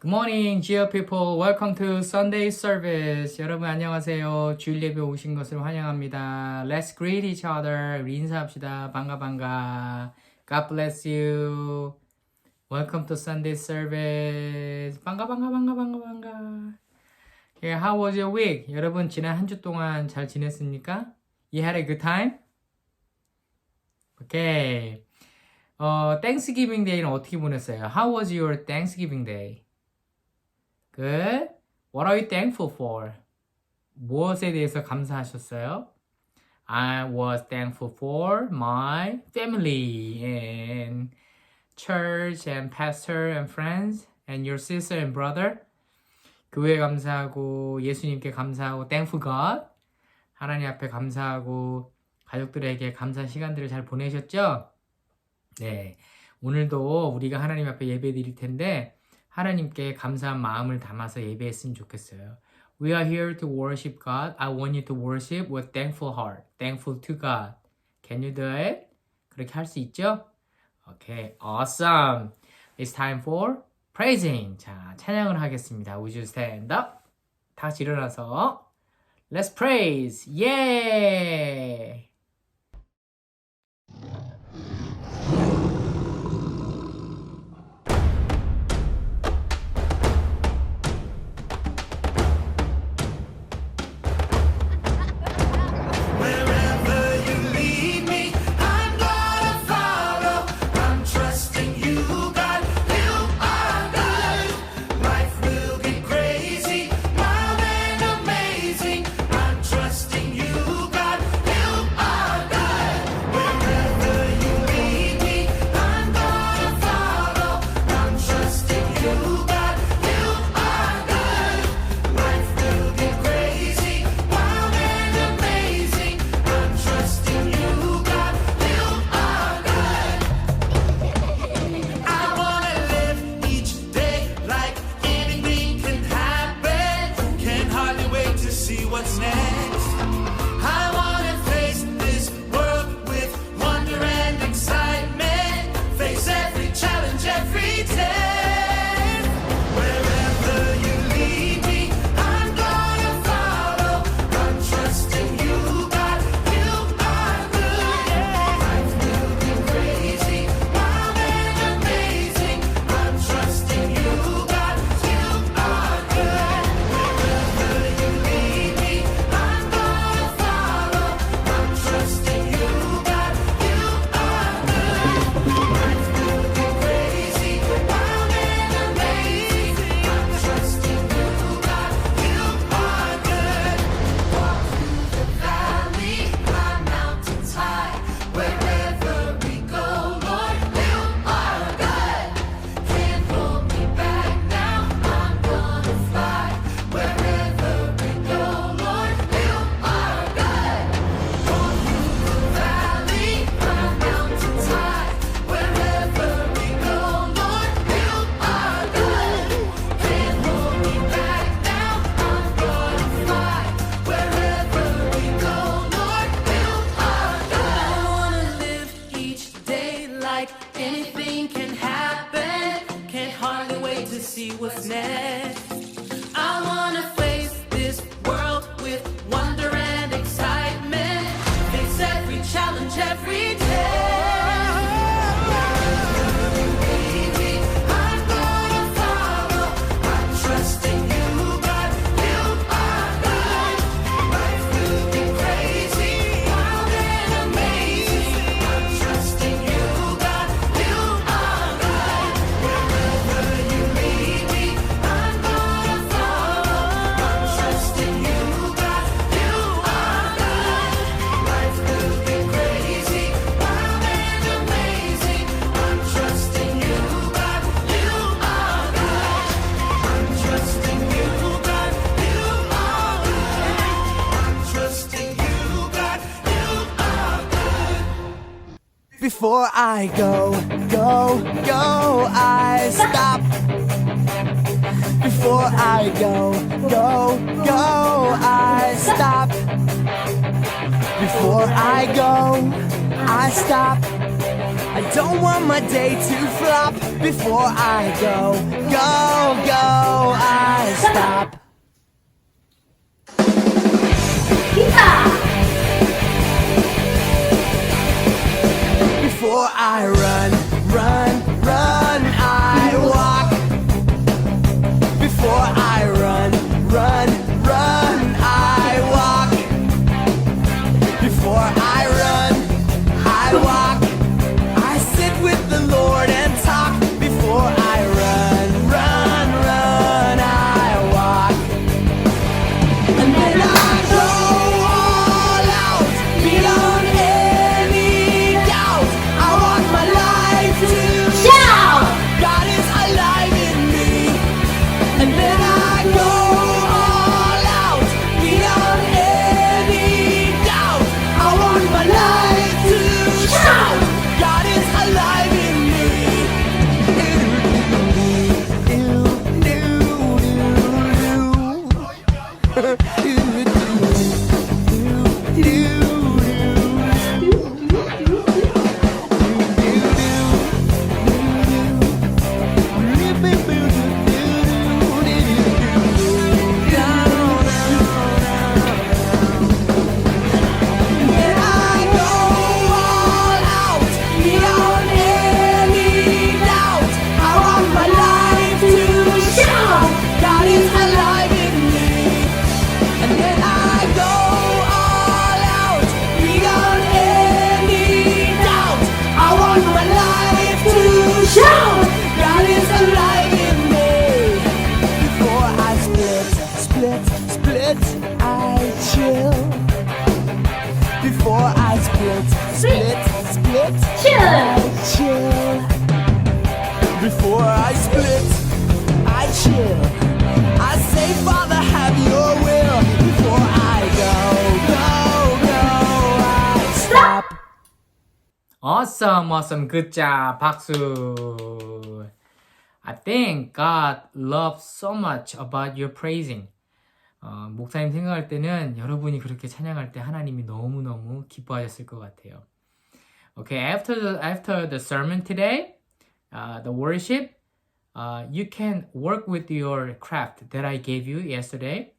Good morning, dear people. Welcome to Sunday service. 여러분 안녕하세요. 주일 예배 오신 것을 환영합니다. Let's greet each other. 우리 인사합시다. 반가 반가. God bless you. Welcome to Sunday service. 반가 반가 반가 반가 반가. Yeah, how was your week? 여러분 지난 한 주 동안 잘 지냈습니까? You had a good time? 오케이. 어, Thanksgiving Day는 어떻게 보냈어요? How was your Thanksgiving Day? Good. What are you thankful for? 무엇에 대해서 감사하셨어요? I was thankful for my family and church and pastor and friends and your sister and brother. 교회 감사하고 예수님께 감사하고 thankful God. 하나님 앞에 감사하고 가족들에게 감사 시간들을 잘 보내셨죠? 네. 오늘도 우리가 하나님 앞에 예배 드릴 텐데 하나님께 감사한 마음을 담아서 예배했으면 좋겠어요. We are here to worship God. I want you to worship with thankful heart. Thankful to God. Can you do it? 그렇게 할 수 있죠? Okay, awesome. It's time for praising. 자, 찬양을 하겠습니다. Would you stand up? 다 같이 일어나서 Let's praise. Yeah! Like anything can happen. Can't hardly wait to see what's next. Before I go, go, go, I stop. Before I go, go, go, I stop. Before I go, I stop. I don't want my day to flop before I go, go, go, I I run. Split, split, I chill. Before I split, I chill. I say, Father, have your will. Before I go, go, go, I stop. Awesome, awesome, good job, 박수. I think God loves so much about your praising. 어, 목사님 생각할 때는 여러분이 그렇게 찬양할 때 하나님이 너무너무 기뻐하셨을 것 같아요. Okay, after the, after the sermon today, uh, the worship, uh, you can work with your craft that I gave you yesterday.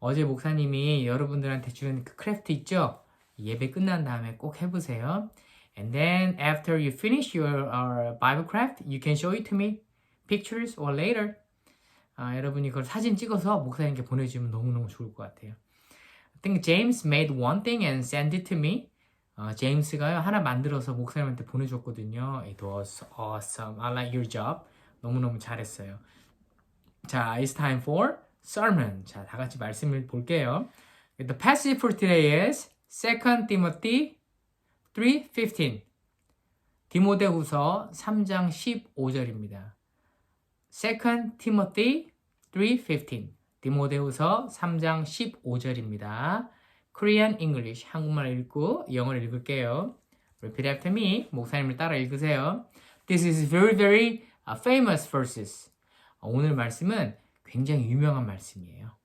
어제 목사님이 여러분들한테 준 그 크래프트 있죠? 예배 끝난 다음에 꼭 해보세요. And then after you finish your uh, Bible craft, you can show it to me, pictures or later. 아, 여러분이 그걸 사진 찍어서 목사님께 보내주면 너무너무 좋을 것 같아요. I think James made one thing and sent it to me. 어, 제임스가요 하나 만들어서 목사님한테 보내줬거든요. It was awesome. I like your job. 너무너무 잘했어요. 자, it's time for sermon. 자, 다 같이 말씀을 볼게요. The passage for today is 2 Timothy 3:15. 디모데후서 3장 15절입니다. 2 Timothy 3:15. 디모데후서 3장 15절입니다. Korean English 한국말 읽고 영어를 읽을게요. Repeat after me. 목사님을 따라 읽으세요. This is very very uh, famous verses. 어, 오늘 말씀은 굉장히 유명한 말씀이에요.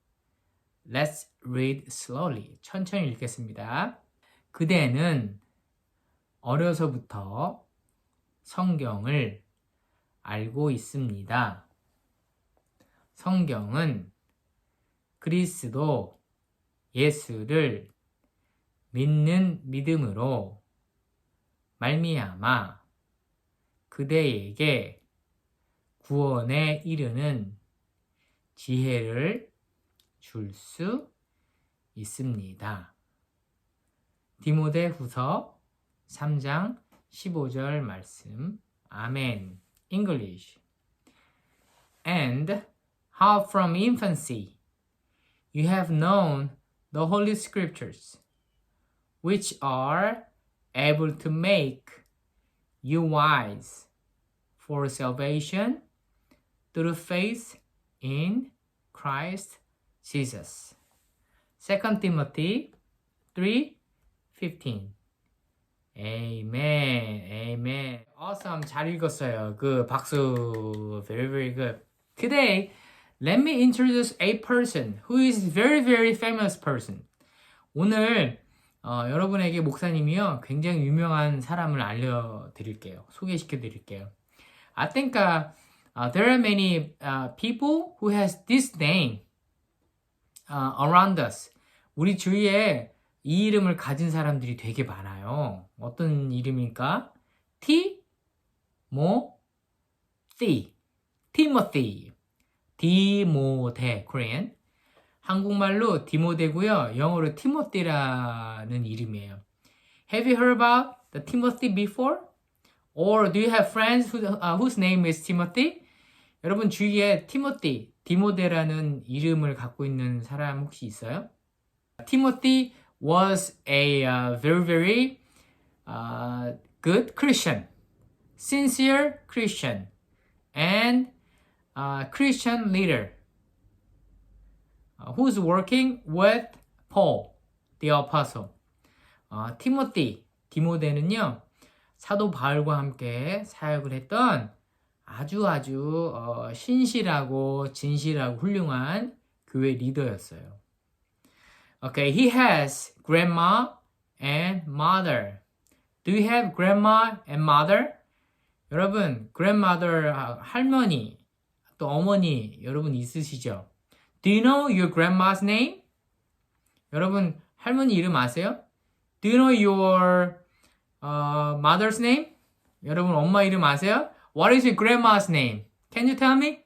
Let's read slowly. 천천히 읽겠습니다. 그대는 어려서부터 성경을 알고 있습니다. 성경은 그리스도 예수를 믿는 믿음으로 말미암아 그대에게 구원에 이르는 지혜를 줄 수 있습니다. 디모데 후서 3장 15절 말씀. 아멘. English. And how from infancy you have known the Holy Scriptures, which are able to make you wise for salvation through faith in Christ Jesus. 2 Timothy 3:15. Amen. Amen. Awesome. 잘 읽었어요. 그 박수. Very very good. Today, let me introduce a person who is very very famous person. 오늘 어, 여러분에게 목사님이요 굉장히 유명한 사람을 알려드릴게요. 소개시켜드릴게요. I think uh, uh, there are many uh, people who has this name uh, around us. 우리 주위에 이 이름을 가진 사람들이 되게 많아요. 어떤 이름일까? T 뭐? 티, 티모티, 디모데, Korean. 한국말로 디모데고요. 영어로 티모티라는 이름이에요. Have you heard about the Timothy before? Or do you have friends who, uh, whose name is Timothy? 여러분 주위에 티모티, 디모데라는 이름을 갖고 있는 사람 혹시 있어요? Timothy was a uh, very very uh, good Christian, sincere Christian, and uh, Christian leader uh, who's working with Paul, the apostle. 어, 티모티, 디모데는요 사도 바울과 함께 사역을 했던 아주 아주 어, 신실하고 진실하고 훌륭한 교회 리더였어요. Okay, he has grandma and mother. Do you have grandma and mother? 여러분, grandmother 아, 할머니 또 어머니 여러분 있으시죠? Do you know your grandma's name? 여러분 할머니 이름 아세요? Do you know your uh, mother's name? 여러분 엄마 이름 아세요? What is your grandma's name? Can you tell me?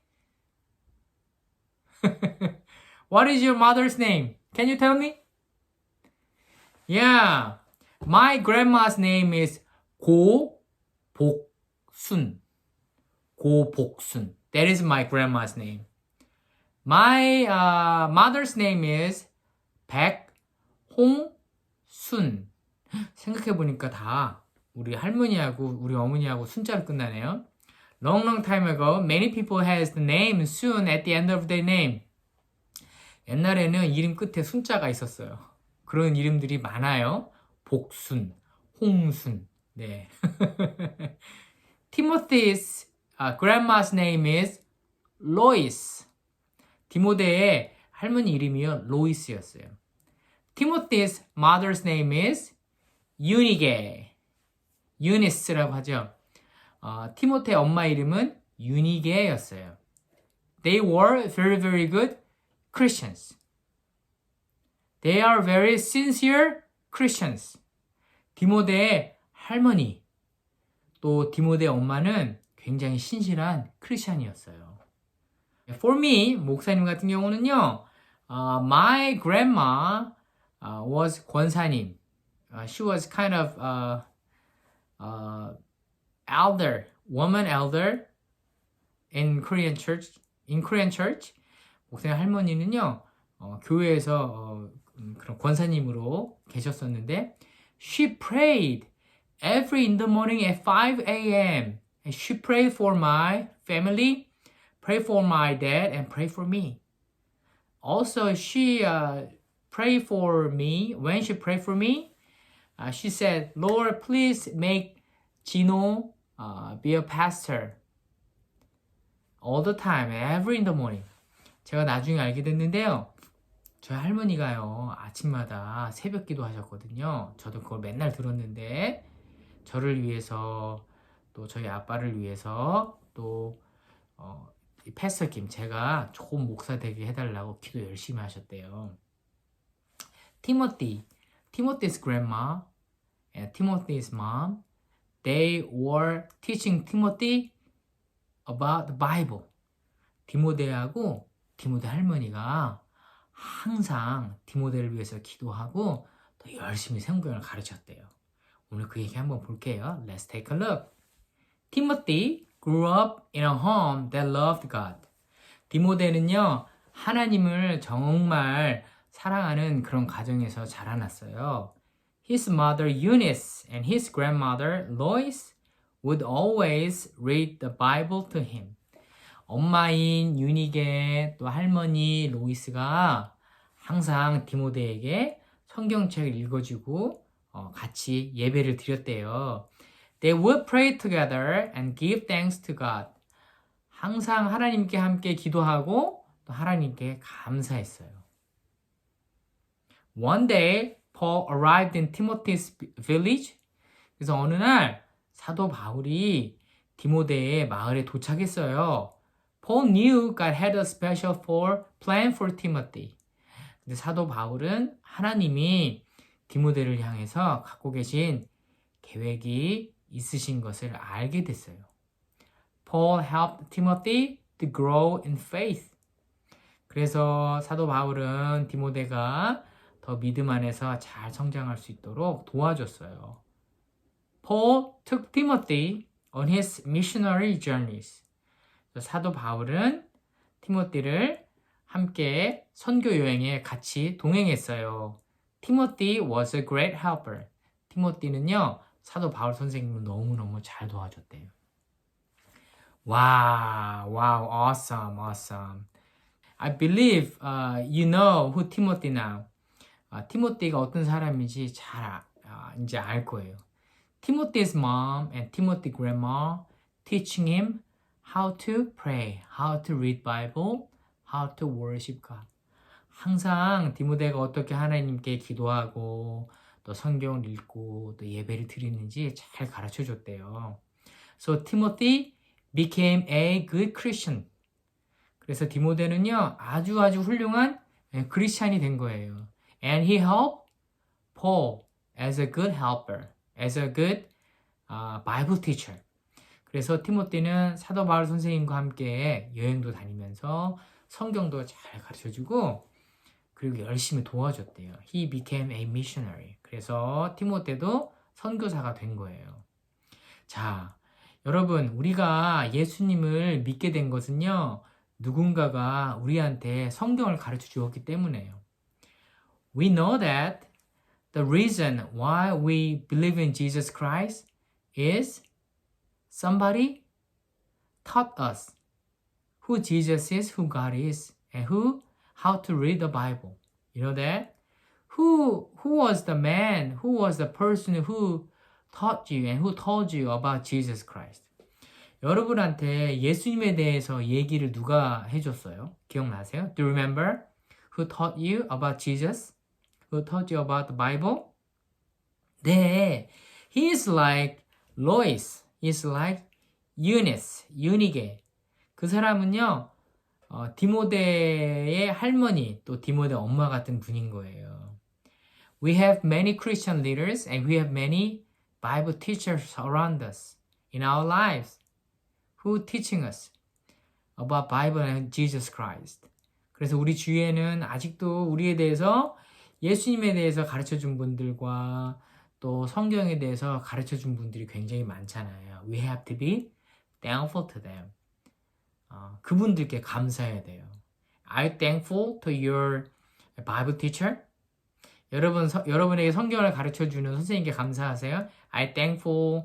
What is your mother's name? Can you tell me? Yeah, my grandma's name is 고복순. 고복순. That is my grandma's name. My uh, mother's name is 백홍순. 생각해 보니까 다 우리 할머니하고 우리 어머니하고 순자로 끝나네요. Long, long time ago, many people has the name soon at the end of their name. 옛날에는 이름 끝에 순자가 있었어요. 그런 이름들이 많아요. 복순, 홍순. 네. Timothy's uh, grandma's name is Lois. 디모데의 할머니 이름이요 로이스였어요. Timothy's mother's name is Eunice. 유니스라고 하죠. 어, 티모테 엄마 이름은 유니게였어요. They were very very good Christians. They are very sincere Christians. 디모데의 할머니 또 디모데 엄마는 굉장히 신실한 크리스찬이었어요. For me, 목사님 같은 경우는요, uh, my grandma uh, was 권사님. Uh, she was kind of uh, uh, elder, woman elder in Korean church. In Korean church, 목사님 할머니는요, 어, 교회에서 어, 음, 그런 권사님으로 계셨었는데, she prayed every in the morning at 5 a.m. She prayed for my family, pray for my dad, and pray for me. Also, she uh, prayed for me. When she prayed for me, uh, she said, Lord, please make Gino uh, be a pastor. All the time, every in the morning. 제가 나중에 알게 됐는데요. 저희 할머니가요, 아침마다 새벽 기도 하셨거든요. 저도 그걸 맨날 들었는데, 저를 위해서, 또 저희 아빠를 위해서, 또, 어, 이 패스터 김, 제가 좋은 목사 되게 해달라고 기도 열심히 하셨대요. Timothy, Timothy's grandma and Timothy's mom, they were teaching Timothy about the Bible. 디모데하고 디모데 할머니가 항상 디모데를 위해서 기도하고 또 열심히 성경을 가르쳤대요. 오늘 그 얘기 한번 볼게요. Let's take a look. Timothy grew up in a home that loved God. 디모데는요, 하나님을 정말 사랑하는 그런 가정에서 자라났어요. His mother Eunice and his grandmother Lois would always read the Bible to him. 엄마인 유니게 또 할머니 로이스가 항상 디모데에게 성경책을 읽어주고 어, 같이 예배를 드렸대요. They would pray together and give thanks to God. 항상 하나님께 함께 기도하고 또 하나님께 감사했어요. One day, Paul arrived in Timothy's village. 그래서 어느 날 사도 바울이 디모데의 마을에 도착했어요. Paul knew God had a special for plan for Timothy. 근데 사도 바울은 하나님이 디모데를 향해서 갖고 계신 계획이 있으신 것을 알게 됐어요. Paul helped Timothy to grow in faith. 그래서 사도 바울은 디모데가 더 믿음 안에서 잘 성장할 수 있도록 도와줬어요. Paul took Timothy on his missionary journeys. 사도 바울은 티모티를 함께 선교 여행에 같이 동행했어요. 티모티 was a great helper. 티모티는요, 사도 바울 선생님을 너무너무 잘 도와줬대요. 와, 와우, awesome, awesome. I believe uh, you know who Timothy now. 아, 티모티가 어떤 사람인지 잘 아, 아, 이제 알 거예요. Timothy's mom and Timothy grandma teaching him how to pray, how to read Bible, how to worship God. 항상 디모데가 어떻게 하나님께 기도하고 또 성경을 읽고 또 예배를 드리는지 잘 가르쳐 줬대요. So Timothy became a good Christian. 그래서 디모데는요 아주 아주 훌륭한 예, 크리스찬이 된 거예요. And he helped Paul as a good helper, as a good uh, Bible teacher. 그래서 티모티는 사도 바울 선생님과 함께 여행도 다니면서 성경도 잘 가르쳐주고 그리고 열심히 도와줬대요. He became a missionary. 그래서 티모테도 선교사가 된 거예요. 자, 여러분, 우리가 예수님을 믿게 된 것은요, 누군가가 우리한테 성경을 가르쳐 주었기 때문에요. We know that the reason why we believe in Jesus Christ is somebody taught us who Jesus is, who God is, and who how to read the Bible. You know that? Who who was the man, who was the person who taught you and who told you about Jesus Christ? 여러분한테 예수님에 대해서 얘기를 누가 해줬어요? 기억나세요? Do you remember who taught you about Jesus? Who taught you about the Bible? 네, he is like Lois. Is like Eunice, 유니게. 그 사람은요, 어, 디모데의 할머니, 또 디모데 엄마 같은 분인 거예요. We have many Christian leaders and we have many Bible teachers around us in our lives who teaching us about Bible and Jesus Christ. 그래서 우리 주위에는 아직도 우리에 대해서 예수님에 대해서 가르쳐 준 분들과 또 성경에 대해서 가르쳐 준 분들이 굉장히 많잖아요. We have to be thankful to them. 어, 그분들께 감사해야 돼요. You thankful to your Bible teacher? 여러분 서, 여러분에게 성경을 가르쳐 주는 선생님께 감사하세요. You thankful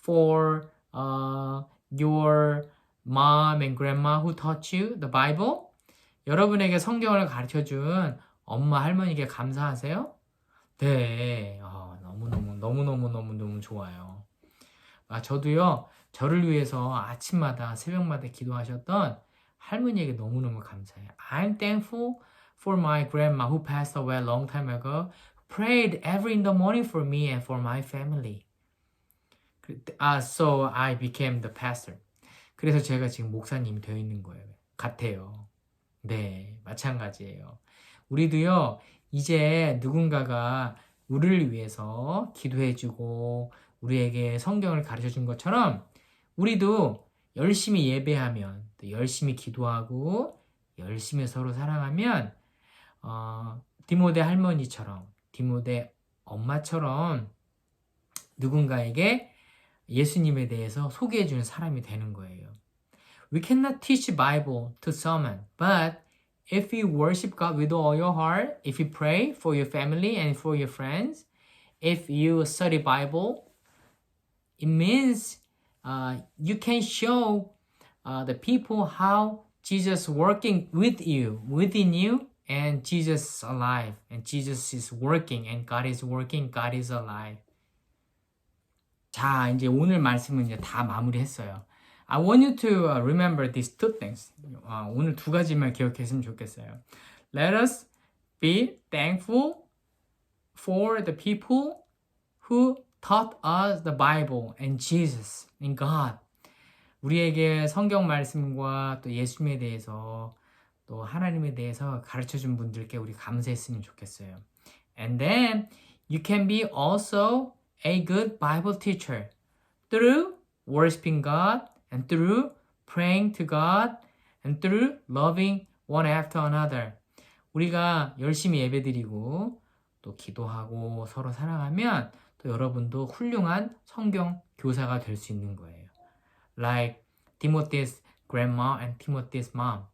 for uh, your mom and grandma who taught you the Bible? 여러분에게 성경을 가르쳐 준 엄마 할머니께 감사하세요? 네, 아, 너무너무, 너무너무, 너무너무 좋아요. 아, 저도요, 저를 위해서 아침마다, 새벽마다 기도하셨던 할머니에게 너무너무 감사해요. I'm thankful for my grandma who passed away a long time ago, prayed every in the morning for me and for my family. 아, so I became the pastor. 그래서 제가 지금 목사님이 되어 있는 거예요. 같아요. 네, 마찬가지예요. 우리도요, 이제 누군가가 우리를 위해서 기도해주고 우리에게 성경을 가르쳐 준 것처럼 우리도 열심히 예배하면 또 열심히 기도하고 열심히 서로 사랑하면 어, 디모데 할머니처럼 디모데 엄마처럼 누군가에게 예수님에 대해서 소개해 주는 사람이 되는 거예요. We cannot teach Bible to someone, but if you worship God with all your heart, if you pray for your family and for your friends, if you study Bible, it means uh, you can show uh, the people how Jesus working with you, within you, and Jesus is alive, and Jesus is working, and God is working, God is alive. 자, 이제 오늘 말씀은 이제 다 마무리했어요. I want you to uh, remember these two things. 어, 오늘 두 가지만 기억했으면 좋겠어요. Let us be thankful for the people who taught us the Bible and Jesus and God. 우리에게 성경 말씀과 또 예수님에 대해서 또 하나님에 대해서 가르쳐 준 분들께 우리 감사했으면 좋겠어요. And then you can be also a good Bible teacher through worshiping God and through praying to God and through loving one after another. 우리가 열심히 예배드리고 또 기도하고 서로 사랑하면 또 여러분도 훌륭한 성경 교사가 될 수 있는 거예요. Like Timothy's grandma and Timothy's mom.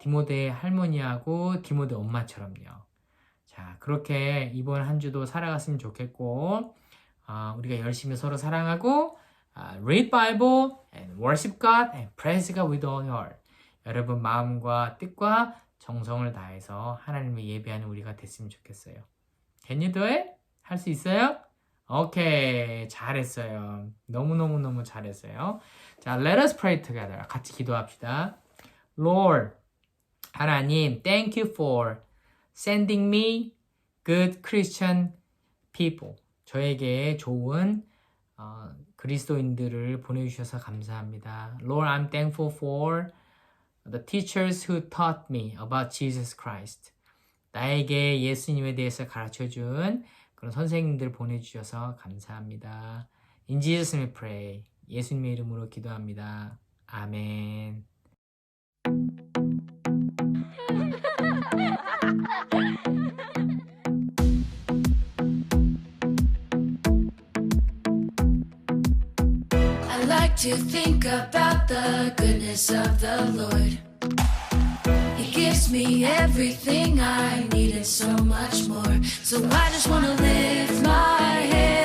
디모데의 할머니하고 디모데 엄마처럼요. 자, 그렇게 이번 한 주도 살아갔으면 좋겠고, 아, 우리가 열심히 서로 사랑하고, 아, read Bible and worship God and praise God with all your. 여러분 마음과 뜻과 정성을 다해서 하나님을 예배하는 우리가 됐으면 좋겠어요. Can you do it? 할 수 있어요? 오케이, 잘했어요. 너무너무너무 잘했어요. 자, let us pray together. 같이 기도합시다. Lord, 하나님, thank you for sending me good Christian people. 저에게 좋은 어, 그리스도인들을 보내주셔서 감사합니다. Lord, I'm thankful for the teachers who taught me about Jesus Christ. 나에게 예수님에 대해서 가르쳐준 그런 선생님들 보내주셔서 감사합니다. In Jesus' name we pray. 예수님의 이름으로 기도합니다. 아멘. To think about the goodness of the Lord. He gives me everything I need and so much more. So I just want to lift my hands